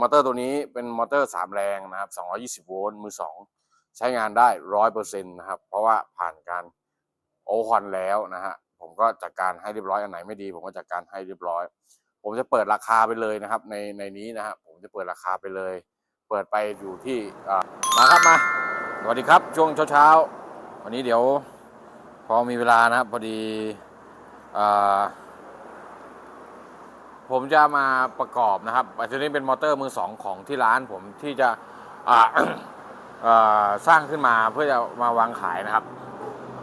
มอเตอร์ตัวนี้เป็นมอเตอร์สามแรงนะครับ220 โวลต์มือสองใช้งานได้ร้อยเปอร์เซ็นต์นะครับ เพราะว่าผ่านการโอคอนแล้วนะฮะ ผมก็จัดการให้เรียบร้อยอันไหนไม่ดี ผมก็จัดการให้เรียบร้อย ผมจะเปิดราคาไปเลยนะครับ ในในนี้นะฮะผมจะเปิดราคาไปเลย เปิดไปอยู่ที่อ่ามาครับมาสวัสดีครับช่วงเช้าๆวันนี้เดี๋ยวพอมีเวลานะครับพอดีอ่า ผมจะมาประกอบนะครับอันนี้เป็นมอเตอร์มือสองของที่ร้านผมที่จะสร้างขึ้นมาเพื่อจะมาวางขายนะครับ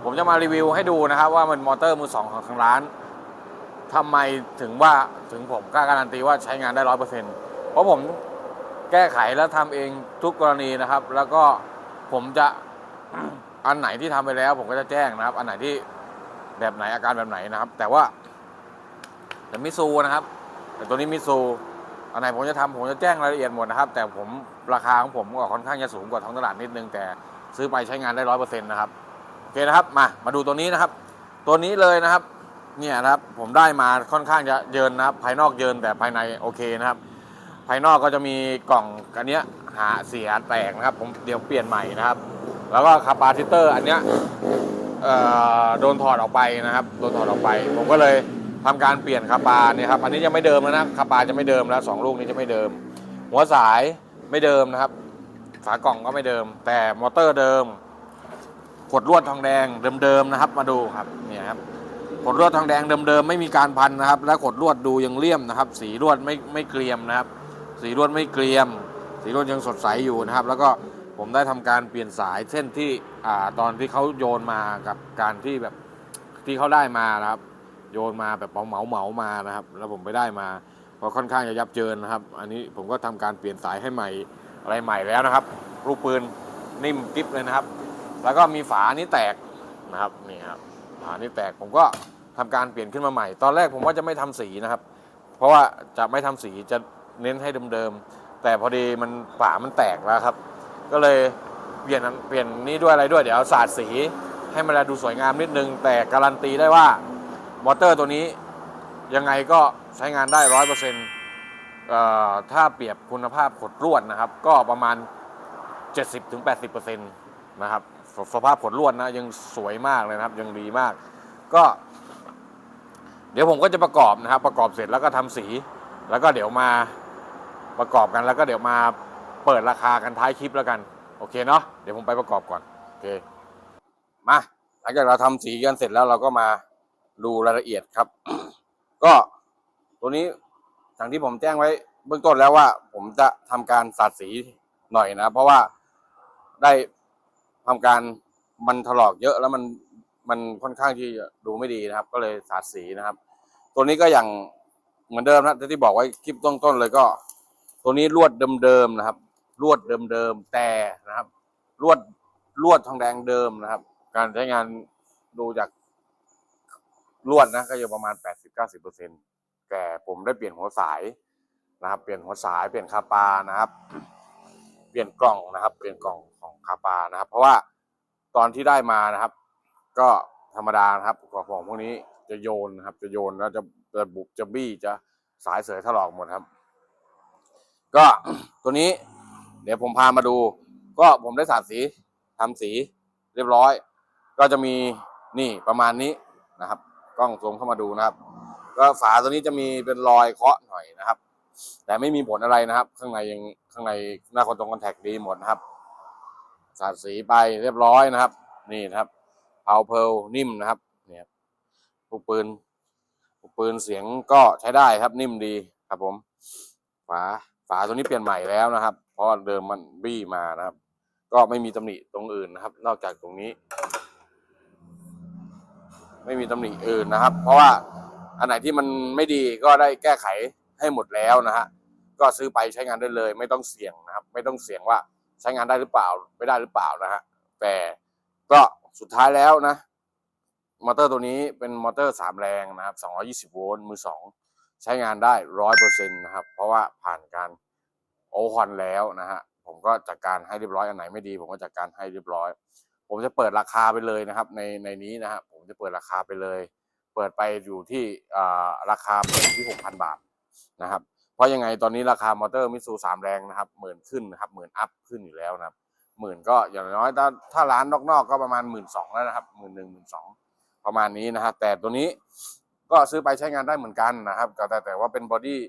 ผมจะมารีวิวให้ดูนะครับ ว่ามันมอเตอร์มือสองของทางร้านทำไมถึงว่าถึงผมกล้าการันตีว่าใช้งานได้ร้อยเปอร์เซ็นต์เพราะผมแก้ไขและทำเองทุกกรณีนะครับ แล้วก็ผมจะอันไหนที่ทำไปแล้ว ผมก็จะแจ้งนะครับ อันไหนที่แบบไหนอาการแบบไหนนะครับ แต่ว่าแต่มิซูนะครับ แต่ตัวนี้มิซูอันไหนผมจะทำผมจะแจ้งรายละเอียดหมดนะครับ แต่ผมราคาของผมก็ค่อนข้างจะสูงกว่าท้องตลาดนิดนึง แต่ซื้อไปใช้งานได้ร้อยเปอร์เซ็นต์นะครับโอเคนะครับมามาดูตัวนี้นะครับ ตัวนี้เลยนะครับเนี่ยนะครับผมได้มาค่อนข้างจะเยินนะครับ ภายนอกเยินแต่ภายในโอเคนะครับ ภายนอกก็จะมีกล่องอันเนี้ยหาเสียแตกนะครับ ผมเดี๋ยวเปลี่ยนใหม่นะครับ แล้วก็คาปาซิเตอร์อันเนี้ยโดนถอดออกไปนะครับ โดนถอดออกไป ผมก็เลย ทำการเปลี่ยนคาปาเนี่ยครับอันนี้จะไม่เดิมแล้วนะคาปาจะไม่เดิมแล้วสองลูกนี้จะไม่เดิม หัวสายไม่เดิมนะครับ ฝากล่องก็ไม่เดิม แต่มอเตอร์เดิมขดลวดทองแดงเดิมๆนะครับ มาดูครับเนี่ยครับขดลวดทองแดงเดิมๆไม่มีการพันนะครับ และขดลวดดูยังเลี่ยมนะครับ สีลวดไม่ไม่เกรียมนะครับ สีลวดไม่เกรียม สีลวดยังสดใสอยู่นะครับ แล้วก็ผมได้ทำการเปลี่ยนสายเส้นที่อ่าตอนที่เขาโยนมากับการที่แบบที่เขาได้มานะครับ โยนมาแบบเหมาเหมามานะครับ แล้วผมไปได้มาก็ค่อนข้างจะยับเยินนะครับ อันนี้ผมก็ทำการเปลี่ยนสายให้ใหม่อะไรใหม่แล้วนะครับลูกปืนนิ่มกริบเลยนะครับ แล้วก็มีฝานี้แตกนะครับนี่ครับฝานี้แตกผมก็ทำการเปลี่ยนขึ้นมาใหม่ ตอนแรกผมว่าจะไม่ทำสีนะครับ เพราะว่าจะไม่ทำสีจะเน้นให้เดิมๆแต่พอดีมันฝามันแตกแล้วครับ ก็เลยเปลี่ยนอันเปลี่ยนนี้ด้วยอะไรด้วยเดี๋ยวสาดสีให้มันดูสวยงามนิดนึง แต่การันตีได้ว่า มอเตอร์ตัวนี้ยังไงก็ใช้งานได้ร้อยเปอร์เซ็นต์ถ้าเปรียบคุณภาพขดลวดนะครับ ก็ประมาณ 70-80%นะครับสสภาพขดลวดนะยังสวยมากเลยนะครับ ยังดีมาก ก็ เดี๋ยวผมก็จะประกอบนะครับ ประกอบเสร็จแล้วก็ทำสี แล้วก็เดี๋ยวมาประกอบกันแล้วก็เดี๋ยวมาเปิดราคากันท้ายคลิปแล้วกัน โอเคเนาะเดี๋ยวผมไปประกอบก่อนโอเคมาหลังจากเราทำสีกันเสร็จแล้วเราก็มา ดูรายละเอียดครับ ก็ตัวนี้อย่างที่ผมแจ้งไว้เบื้องต้นแล้วว่า ผมจะทำการสาดสีหน่อยนะ เพราะว่าได้ทำการมันถลอกเยอะแล้วมันมันค่อนข้างที่ดูไม่ดีนะครับ ก็เลยสาดสีนะครับ ตัวนี้ก็อย่างเหมือนเดิมนะที่บอกไว้คลิปต้นๆเลยก็ ตัวนี้ลวดเดิมๆนะครับ ลวดเดิมๆแต่นะครับลวดลวดทองแดงเดิมนะครับ การใช้งานดูจาก ลวดนะก็อยู่ประมาณ 80-90%แต่ผมได้เปลี่ยนหัวสายนะครับ เปลี่ยนหัวสายเปลี่ยนคาปานะครับ เปลี่ยนกล่องนะครับ เปลี่ยนกล่องของคาปานะครับ เพราะว่าตอนที่ได้มานะครับ ก็ธรรมดานะครับกล่องพวกนี้จะโยนนะครับ จะโยนแล้วจะจะบุบจะบี้จะสายเสยถลอกหมดครับ ก็ตัวนี้ เดี๋ยวผมพามาดู ก็ผมได้สาดสีทำสีเรียบร้อย ก็จะมีนี่ประมาณนี้นะครับ กล้องซูมเข้ามาดูนะครับ ก็ฝาตัวนี้จะมีเป็นรอยเคาะหน่อยนะครับ แต่ไม่มีผลอะไรนะครับ ข้างในยังข้างในหน้าคอนตรงคอนแทคดีหมดนะครับสาดสีไปเรียบร้อยนะครับ นี่นะครับเผาเพลนิ่มนะครับเนี่ยลูกปืนลูกปืนเสียงก็ใช้ได้ครับนิ่มดีครับผมฝาฝาตัวนี้เปลี่ยนใหม่แล้วนะครับ เพราะเดิมมันบี้มานะครับ ก็ไม่มีตำหนิตรงอื่นนะครับ นอกจากตรงนี้ ไม่มีตำหนิอื่นนะครับ เพราะว่าอันไหนที่มันไม่ดีก็ได้แก้ไขให้หมดแล้วนะฮะก็ซื้อไปใช้งานได้เลย ไม่ต้องเสี่ยงนะครับ ไม่ต้องเสี่ยงว่าใช้งานได้หรือเปล่าไม่ได้หรือเปล่านะฮะแต่ก็สุดท้ายแล้วนะ มอเตอร์ตัวนี้เป็นมอเตอร์สามแรงนะครับ 220 โวลต์มือสองใช้งานได้ร้อยเปอร์เซ็นต์นะครับ เพราะว่าผ่านการโอคอนแล้วนะฮะ ผมก็จัดการให้เรียบร้อย อันไหนไม่ดี ผมก็จัดการให้เรียบร้อย ผมจะเปิดราคาไปเลยนะครับ ในในนี้นะฮะผมจะเปิดราคาไปเลย เปิดไปอยู่ที่ราคาเปิดที่6,000บาทนะครับ เพราะยังไงตอนนี้ราคามอเตอร์มิสูสามแรงนะครับหมื่นขึ้นนะครับหมื่นอัพขึ้นอยู่แล้วนะครับหมื่นก็อย่างน้อยถ้าถ้าร้านนอกๆก็ประมาณหมื่นสองแล้วนะครับหมื่นหนึ่งหมื่นสองประมาณนี้นะครับ แต่ตัวนี้ก็ซื้อไปใช้งานได้เหมือนกันนะครับแต่แต่ว่าเป็นบอดี้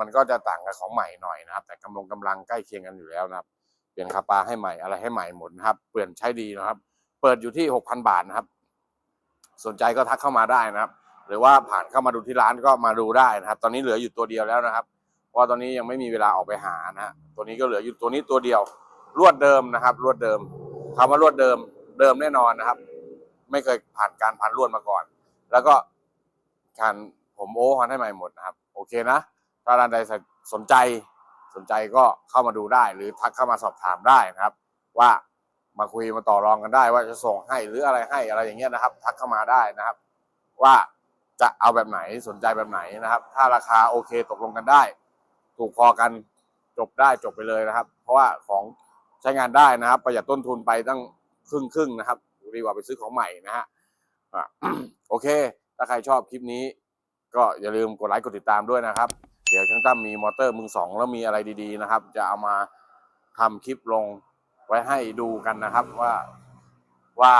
มันก็จะต่างกับของใหม่หน่อยนะครับ แต่กำลังกำลังใกล้เคียงกันอยู่แล้วนะครับ เปลี่ยนคาปาให้ใหม่อะไรให้ใหม่หมดนะครับ เปลี่ยนใช้ดีนะครับ เปิดอยู่ที่หกพันบาทนะครับ สนใจก็ทักเข้ามาได้นะครับ หรือว่าผ่านเข้ามาดูที่ร้านก็มาดูได้นะครับ ตอนนี้เหลืออยู่ตัวเดียวแล้วนะครับเพราะตอนนี้ยังไม่มีเวลาออกไปหานะฮะตัวนี้ก็เหลืออยู่ตัวนี้ตัวเดียว รวดเดิมนะครับรวดเดิมคำว่ารวดเดิมเดิมแน่นอนนะครับ ไม่เคยผ่านการพันรวดมาก่อน แล้วก็การผมโอ้ฮันให้ใหม่หมดนะครับ โอเคนะถ้าท่านใดสนใจ สนใจก็เข้ามาดูได้ หรือทักเข้ามาสอบถามได้นะครับ ว่ามาคุยมาต่อรองกันได้ ว่าจะส่งให้หรืออะไรให้อะไรอย่างเงี้ยนะครับ ทักเข้ามาได้นะครับ ว่าจะเอาแบบไหนสนใจแบบไหนนะครับ ถ้าราคาโอเคตกลงกันได้ ถูกพอกันจบได้จบไปเลยนะครับ เพราะว่าของใช้งานได้นะครับ ประหยัดต้นทุนไปตั้งครึ่งครึ่งนะครับดีกว่าไปซื้อของใหม่นะฮะโอเค ถ้าใครชอบคลิปนี้ ก็อย่าลืมกดไลค์กดติดตามด้วยนะครับ เดี๋ยวช่างตั้มมีมอเตอร์มือสองแล้วมีอะไรดีๆนะครับ จะเอามาทำคลิปลงไว้ให้ดูกันนะครับว่าว่า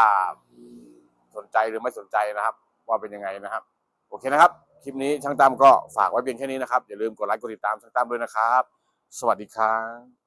สนใจหรือไม่สนใจนะครับ ว่าเป็นยังไงนะครับ โอเคนะครับ คลิปนี้ช่างตั้มก็ฝากไว้เพียงแค่นี้นะครับ อย่าลืมกดไลค์กดติดตามช่างตั้มด้วยนะครับ สวัสดีครับ